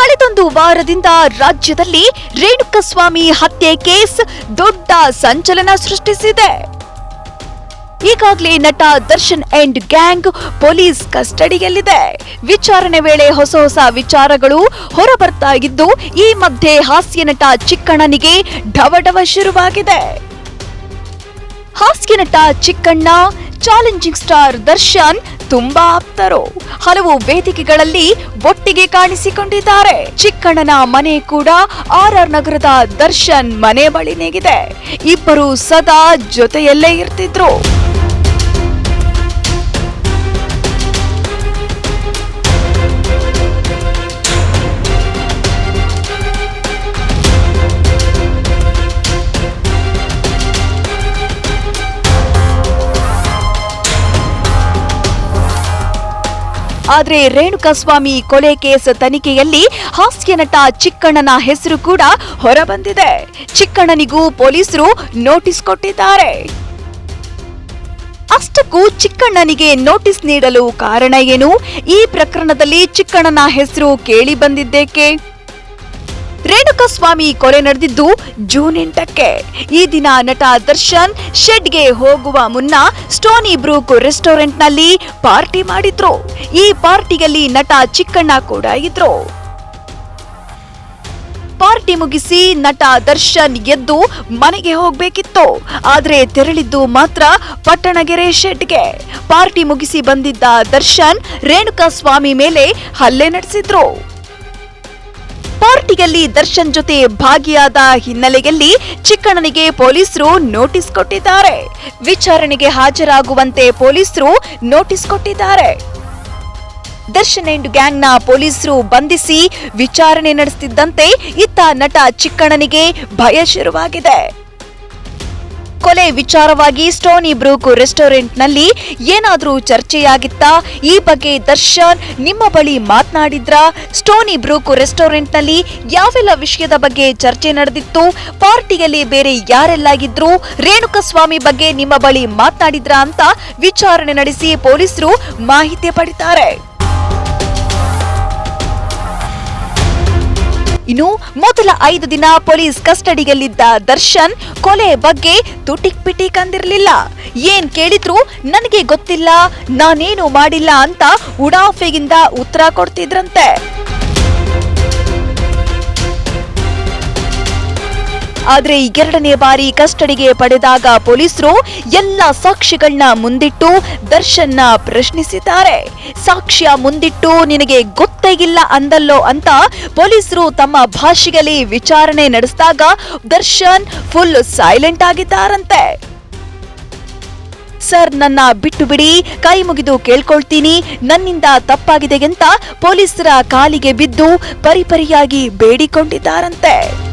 ವಾರದಿಂದ ರಾಜ್ಯದಲ್ಲಿ ರೇಣುಕಸ್ವಾಮಿ ಹತ್ಯೆ ಕೇಸ್ ದೊಡ್ಡ ಸಂಚಲನ ಸೃಷ್ಟಿಸಿದೆ. ಈಗಾಗಲೇ ನಟ ದರ್ಶನ್ ಅಂಡ್ ಗ್ಯಾಂಗ್ ಪೊಲೀಸ್ ಕಸ್ಟಡಿಯಲ್ಲಿದೆ. ವಿಚಾರಣೆ ವೇಳೆ ಹೊಸ ಹೊಸ ವಿಚಾರಗಳು ಹೊರಬರ್ತಾ ಇದ್ದು ಈ ಮಧ್ಯೆ ಹಾಸ್ಯ ನಟ ಚಿಕ್ಕಣ್ಣನಿಗೆ ಢವಢವ ಶುರುವಾಗಿದೆ. ಹಾಸ್ಯ ನಟ ಚಿಕ್ಕಣ್ಣ, ಚಾಲೆಂಜಿಂಗ್ ಸ್ಟಾರ್ ದರ್ಶನ್ ತುಂಬಾ ಆಪ್ತರು. ಹಲವು ವೇದಿಕೆಗಳಲ್ಲಿ ಒಟ್ಟಿಗೆ ಕಾಣಿಸಿಕೊಂಡಿದ್ದಾರೆ. ಚಿಕ್ಕಣ್ಣನ ಮನೆ ಕೂಡ ಆರ್ ಆರ್ ನಗರದ ದರ್ಶನ್ ಮನೆ ಬಳಿನೇಗಿದೆ ಇಬ್ಬರು ಸದಾ ಜೊತೆಯಲ್ಲೇ ಇರ್ತಿದ್ರು. ಆದ್ರೆ ರೇಣುಕಸ್ವಾಮಿ ಕೊಲೆ ಕೇಸ್ ತನಿಖೆಯಲ್ಲಿ ಹಾಸ್ಯ ನಟ ಚಿಕ್ಕಣ್ಣನ ಹೆಸರು ಕೂಡ ಹೊರಬಂದಿದೆ. ಚಿಕ್ಕಣ್ಣನಿಗೂ ಪೊಲೀಸರು ನೋಟಿಸ್ ಕೊಟ್ಟಿದ್ದಾರೆ. ಅಷ್ಟಕ್ಕೂ ಚಿಕ್ಕಣ್ಣನಿಗೆ ನೋಟಿಸ್ ನೀಡಲು ಕಾರಣ ಏನು? ಈ ಪ್ರಕರಣದಲ್ಲಿ ಚಿಕ್ಕಣ್ಣನ ಹೆಸರು ಕೇಳಿ ಬಂದಿದ್ದೇಕೆ? ರೇಣುಕಸ್ವಾಮಿ ಕೊಲೆ ನಡೆದಿದ್ದು ಜೂನ್ ಎಂಟಕ್ಕೆ. ಈ ದಿನ ನಟ ದರ್ಶನ್ ಶೆಡ್ಗೆ ಹೋಗುವ ಮುನ್ನ ಸ್ಟೋನಿ ಬ್ರೂಕ್ ರೆಸ್ಟೋರೆಂಟ್ನಲ್ಲಿ ಪಾರ್ಟಿ ಮಾಡಿದ್ರು. ಈ ಪಾರ್ಟಿಯಲ್ಲಿ ನಟ ಚಿಕ್ಕಣ್ಣ ಕೂಡ ಇದ್ರು. ಪಾರ್ಟಿ ಮುಗಿಸಿ ನಟ ದರ್ಶನ್ ಎದ್ದು ಮನೆಗೆ ಹೋಗ್ಬೇಕಿತ್ತು. ಆದರೆ ತೆರಳಿದ್ದು ಮಾತ್ರ ಪಟ್ಟಣಗೆರೆ ಶೆಡ್ಗೆ. ಪಾರ್ಟಿ ಮುಗಿಸಿ ಬಂದಿದ್ದ ದರ್ಶನ್ ರೇಣುಕಾ ಸ್ವಾಮಿ ಮೇಲೆ ಹಲ್ಲೆ ನಡೆಸಿದ್ರು. ಪಾರ್ಟಿಯಲ್ಲಿ ದರ್ಶನ್ ಜೊತೆ ಭಾಗಿಯಾದ ಹಿನ್ನೆಲೆಯಲ್ಲಿ ಚಿಕ್ಕಣ್ಣನಿಗೆ ಪೊಲೀಸರು ನೋಟಿಸ್ ಕೊಟ್ಟಿದ್ದಾರೆ. ವಿಚಾರಣೆಗೆ ಹಾಜರಾಗುವಂತೆ ಪೊಲೀಸರು ನೋಟಿಸ್ ಕೊಟ್ಟಿದ್ದಾರೆ. ದರ್ಶನ್ ಅಂಡ್ ಗ್ಯಾಂಗ್ನ ಪೊಲೀಸರು ಬಂಧಿಸಿ ವಿಚಾರಣೆ ನಡೆಸುತ್ತಿದ್ದಂತೆ ಇತ್ತ ನಟ ಚಿಕ್ಕಣ್ಣನಿಗೆ ಭಯ ಶುರುವಾಗಿದೆ. ಕೊಲೆ ವಿಚಾರವಾಗಿ ಸ್ಟೋನಿ ಬ್ರೂಕ್ ರೆಸ್ಟೋರೆಂಟ್ನಲ್ಲಿ ಏನಾದರೂ ಚರ್ಚೆಯಾಗಿತ್ತಾ? ಈ ಬಗ್ಗೆ ದರ್ಶನ್ ನಿಮ್ಮ ಬಳಿ ಮಾತನಾಡಿದ್ರ? ಸ್ಟೋನಿ ಬ್ರೂಕ್ ರೆಸ್ಟೋರೆಂಟ್ನಲ್ಲಿ ಯಾವೆಲ್ಲ ವಿಷಯದ ಬಗ್ಗೆ ಚರ್ಚೆ ನಡೆದಿತ್ತು? ಪಾರ್ಟಿಯಲ್ಲಿ ಬೇರೆ ಯಾರೆಲ್ಲ ಇದ್ರು ರೇಣುಕಸ್ವಾಮಿ ಬಗ್ಗೆ ನಿಮ್ಮ ಬಳಿ ಮಾತನಾಡಿದ್ರ ಅಂತ ವಿಚಾರಣೆ ನಡೆಸಿ ಪೊಲೀಸರು ಮಾಹಿತಿ ಪಡಿತಾರೆ. ಇನ್ನು ಮೊದಲ ಐದು ದಿನ ಪೊಲೀಸ್ ಕಸ್ಟಡಿಯಲ್ಲಿದ್ದ ದರ್ಶನ್ ಕೊಲೆ ಬಗ್ಗೆ ತುಟಿಕ್ ಪಿಟಿಕ್ ಏನು ಏನ್ ಕೇಳಿದ್ರು ನನಗೆ ಗೊತ್ತಿಲ್ಲ, ನಾನೇನು ಮಾಡಿಲ್ಲ ಅಂತ ಉಡಾಫೆಗಿಂದ ಉತ್ತರ ಕೊಡ್ತಿದ್ರಂತೆ. ಆದ್ರೆ ಎರಡನೇ ಬಾರಿ ಕಸ್ಟಡಿಗೆ ಪಡೆದಾಗ ಪೊಲೀಸರು ಎಲ್ಲ ಸಾಕ್ಷಿಗಳನ್ನ ಮುಂದಿಟ್ಟು ದರ್ಶನ್ನ ಪ್ರಶ್ನಿಸಿದ್ದಾರೆ. ಸಾಕ್ಷ್ಯ ಮುಂದಿಟ್ಟು ನಿನಗೆ ಗೊತ್ತೇ ಇಲ್ಲ ಅಂದಲ್ಲೋ ಅಂತ ಪೊಲೀಸರು ತಮ್ಮ ಭಾಷೆಯಲ್ಲಿ ವಿಚಾರಣೆ ನಡೆಸಿದಾಗ ದರ್ಶನ್ ಫುಲ್ ಸೈಲೆಂಟ್ ಆಗಿದ್ದಾರಂತೆ. ಸರ್, ನನ್ನ ಬಿಟ್ಟು ಬಿಡಿ, ಕೈ ಮುಗಿದು ಕೇಳ್ಕೊಳ್ತೀನಿ, ನನ್ನಿಂದ ತಪ್ಪಾಗಿದೆ ಅಂತ ಪೊಲೀಸರ ಕಾಲಿಗೆ ಬಿದ್ದು ಪರಿಪರಿಯಾಗಿ ಬೇಡಿಕೊಂಡಿದ್ದಾರಂತೆ.